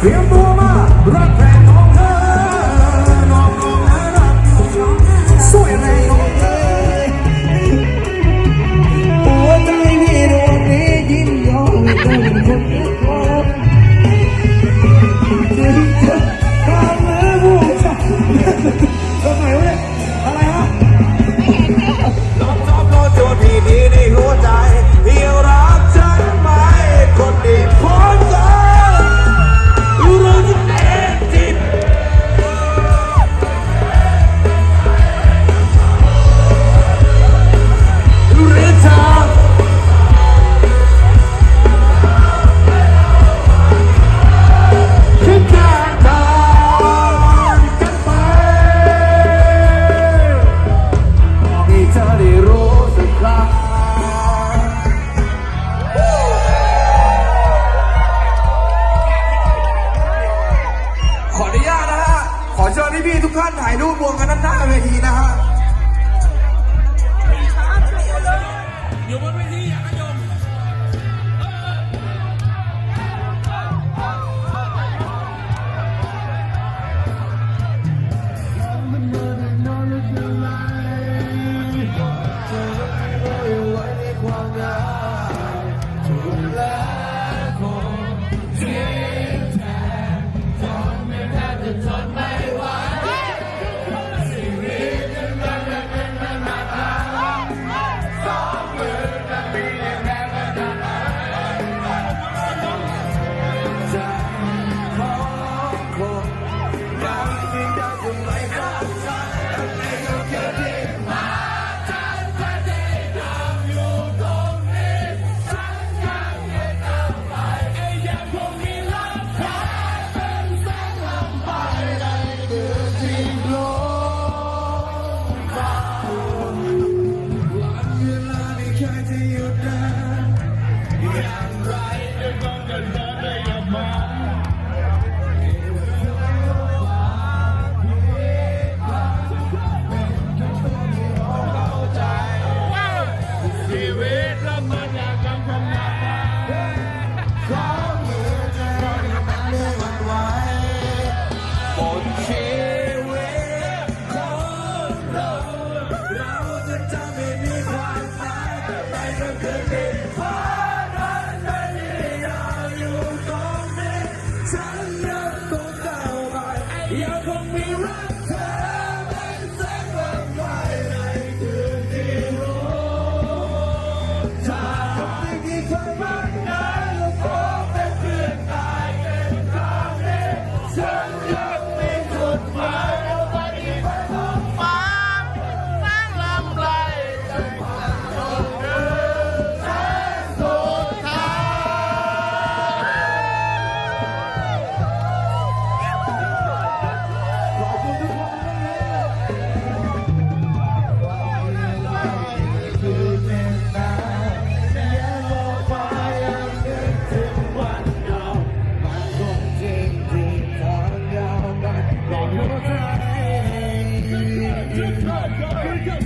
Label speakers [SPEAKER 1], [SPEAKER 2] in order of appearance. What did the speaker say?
[SPEAKER 1] เตรียมตัวมารักแฟนของเธอนองของเธอรักสวยแรงของเธอหัวใจพี่ดวงนี้ยิยอมให้เเป็นคนรักเธอข้ามือผู้ช Türkler! Amerika!